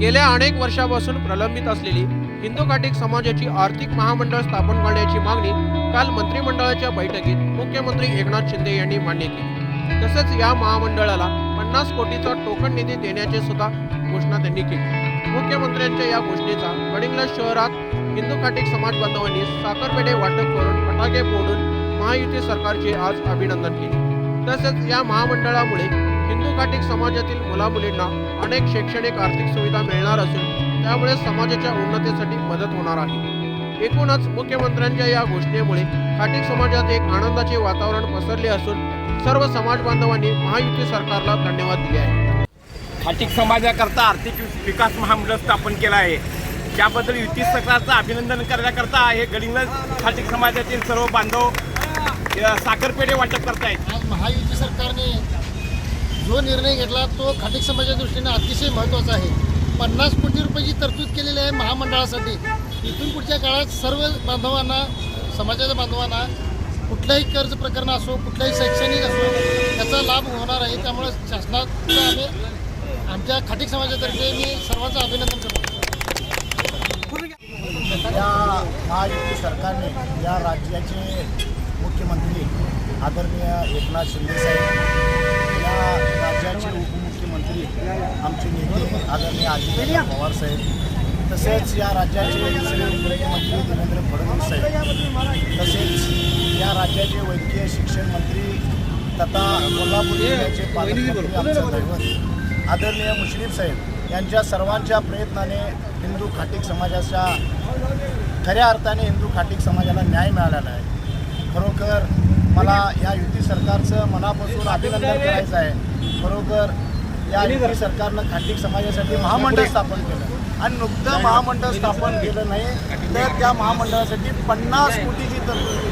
गेल्या अनेक वर्षापासून प्रलंबित असलेली हिंदू काटिक समाजाची आर्थिक महामंडळ स्थापन करण्याची मागणी काल मंत्रिमंडळाच्या बैठकीत मुख्यमंत्री एकनाथ शिंदे यांनी मान्य केली. तसेच या महामंडळाला पन्नास कोटीचा टोकन निधी देण्याची सुद्धा घोषणा त्यांनी केली. मुख्यमंत्र्यांच्या या घोषणेचा गडिंग्लज शहरात हिंदू काटिक समाज बांधवांनी साखरपेढे वाटप करून फटाके फोडून महायुती सरकारचे आज अभिनंदन केले. तसेच या महामंडळामुळे हिंदू घाटिक समाजातील मुलामुलींना अनेक शैक्षणिक आर्थिक सुविधा मिळणार असून त्यामुळे समाजाच्या उन्नतीसाठी मदत होणार आहे. एकूणच मुख्यमंत्र्यांच्या या घोषणेमुळे घाटिक समाजात एक आनंदाचे वातावरण पसरले असून सर्व समाज बांधवांनी महायुती सरकारला धन्यवाद दिले आहे. खाटिक समाजाकरता आर्थिक विकास महामंडळ स्थापन केलं आहे. त्याबद्दल युती सरकारचं अभिनंदन करण्याकरता हे गडिंग्लज खाटिक समाजातील सर्व बांधव साखरपेढे वाटप करतायत. आज महायुती सरकारने जो निर्णय घेतला तो खाटिक समाजाच्या दृष्टीने अतिशय महत्त्वाचा आहे. पन्नास कोटी रुपयाची तरतूद केलेली आहे महामंडळासाठी. इथून पुढच्या काळात सर्व बांधवांना समाजाच्या बांधवांना कुठलाही कर्ज प्रकरण असो कुठलाही शैक्षणिक असो त्याचा लाभ होणार आहे. त्यामुळे शासनाचं आम्ही आमच्या खाटिक समाजातर्फे मी सर्वांचं अभिनंदन करतो. या महायुती सरकारने या राज्याचे मुख्यमंत्री आदरणीय एकनाथ शिंदे साहेब राज्याचे उपमुख्यमंत्री आमचे नेते आदरणीय अजित पवार साहेब तसेच या राज्याचे दुसरे मुख्यमंत्री देवेंद्र फडणवीस साहेब तसेच या राज्याचे वैद्यकीय शिक्षण मंत्री तथा कोल्हापूर जिल्ह्याचे पालकमंत्री आमचं दैवत आदरणीय मुश्रीफ साहेब यांच्या सर्वांच्या प्रयत्नाने हिंदू खाटिक समाजाच्या खऱ्या अर्थाने हिंदू खाटिक समाजाला न्याय मिळालेला आहे. खरोखर मला या युती सरकारचं मनापासून अभिनंदन करायचं आहे. खरोखर या युती सरकारनं खाटिक समाजासाठी महामंडळ स्थापन केलं. आणि नुकतं महामंडळ स्थापन केलं नाही तर त्या महामंडळासाठी पन्नास कोटीची तरतूद